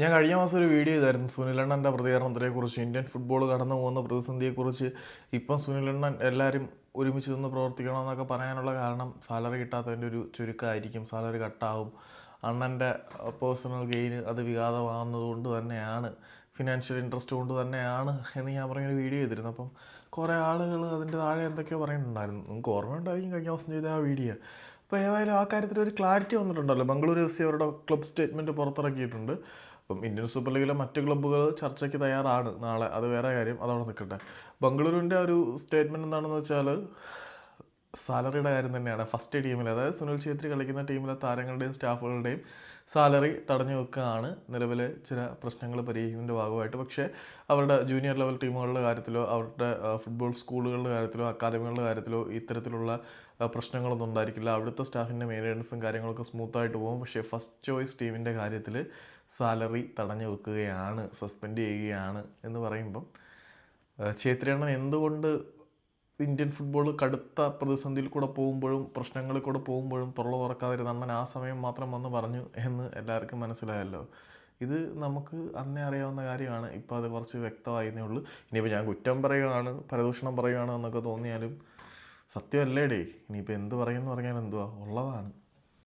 ഞാൻ കഴിഞ്ഞ മാസം ഒരു വീഡിയോ ചെയ്തായിരുന്നു. സുനിലണ്ണന്റെ പ്രതികരണത്തെക്കുറിച്ച് ഇന്ത്യൻ ഫുട്ബോൾ കടന്നു പോകുന്ന പ്രതിസന്ധിയെക്കുറിച്ച് ഇപ്പം സുനിലണ്ണൻ എല്ലാവരും ഒരുമിച്ച് നിന്ന് പ്രവർത്തിക്കണമെന്നൊക്കെ പറയാനുള്ള കാരണം സാലറി കിട്ടാത്തതിന്റെ ഒരു ചുരുക്കമായിരിക്കും. സാലറി കട്ടാവും അണ്ണന്റെ പേഴ്സണൽ ഗെയിന് അത് വിഘാതമാകുന്നത് കൊണ്ട് തന്നെയാണ് ഫിനാൻഷ്യൽ ഇൻട്രസ്റ്റ് കൊണ്ട് തന്നെയാണ് എന്ന് ഞാൻ പറഞ്ഞൊരു വീഡിയോ ചെയ്തിരുന്നു. അപ്പം കുറേ ആളുകൾ അതിന്റെ താഴെ എന്തൊക്കെയോ പറയുന്നുണ്ടായിരുന്നു. നിങ്ങൾക്ക് ഓർമ്മ ഓർമ്മയുണ്ടായിരിക്കും കഴിഞ്ഞ ദിവസം ചെയ്ത ആ വീഡിയോ അപ്പോൾ ഏതായാലും ആ കാര്യത്തിൽ ഒരു ക്ലാരിറ്റി വന്നിട്ടുണ്ടല്ലോ. ബംഗളൂരു എഫ് സി അവരുടെ ക്ലബ് സ്റ്റേറ്റ്മെന്റ് പുറത്തിറക്കിയിട്ടുണ്ട്. അപ്പം ഇന്ത്യൻ സൂപ്പർ ലീഗിലെ മറ്റ് ക്ലബ്ബുകൾ ചർച്ചയ്ക്ക് തയ്യാറാണ്. നാളെ അത് വേറെ കാര്യം. അതവിടെ നിൽക്കട്ടെ. ബംഗളൂരുവിന്റെ ഒരു സ്റ്റേറ്റ്മെന്റ് എന്താണെന്ന് വെച്ചാൽ സാലറിയുടെ കാര്യം തന്നെയാണ്. ഫസ്റ്റ് ടീമിൽ അതായത് സുനിൽ ഛേത്രി കളിക്കുന്ന ടീമിലെ താരങ്ങളുടെയും സ്റ്റാഫുകളുടെയും സാലറി തടഞ്ഞു വെക്കുകയാണ് നിലവിലെ ചില പ്രശ്നങ്ങൾ പരിഹരിക്കുന്നതിന്റെ ഭാഗമായിട്ട്. പക്ഷേ അവരുടെ ജൂനിയർ ലെവൽ ടീമുകളുടെ കാര്യത്തിലോ അവരുടെ ഫുട്ബോൾ സ്കൂളുകളുടെ കാര്യത്തിലോ അക്കാദമികളുടെ കാര്യത്തിലോ ഇത്തരത്തിലുള്ള പ്രശ്നങ്ങളൊന്നും ഉണ്ടായിരിക്കില്ല. അവിടുത്തെ സ്റ്റാഫിന്റെ മെയിന്റനൻസും കാര്യങ്ങളൊക്കെ സ്മൂത്തായിട്ട് പോകും. പക്ഷേ ഫസ്റ്റ് ചോയ്സ് ടീമിന്റെ കാര്യത്തിൽ സാലറി തടഞ്ഞു വെക്കുകയാണ് സസ്പെൻഡ് ചെയ്യുകയാണ് എന്ന് പറയുമ്പം ഛേത്രിയണ്ണൻ എന്തുകൊണ്ട് ഇന്ത്യൻ ഫുട്ബോൾ കടുത്ത പ്രതിസന്ധിയിൽ കൂടെ പോകുമ്പോഴും പ്രശ്നങ്ങളിൽ കൂടെ പോകുമ്പോഴും തുറള തുറക്കാതിരുന്ന അണ്ണൻ ആ സമയം മാത്രം വന്ന് പറഞ്ഞു എന്ന് എല്ലാവർക്കും മനസ്സിലായല്ലോ. ഇത് നമുക്ക് അന്നേ അറിയാവുന്ന കാര്യമാണ്. ഇപ്പോൾ അത് കുറച്ച് വ്യക്തമായിരുന്നേ ഉള്ളൂ. ഇനിയിപ്പോൾ ഞാൻ കുറ്റം പറയുകയാണ് പരദൂഷണം പറയുകയാണ് എന്നൊക്കെ തോന്നിയാലും സത്യമല്ലേടേ. ഇനിയിപ്പോൾ എന്ത് പറയുമെന്ന് പറഞ്ഞാൽ എന്തുവാ? ഉള്ളതാണ്.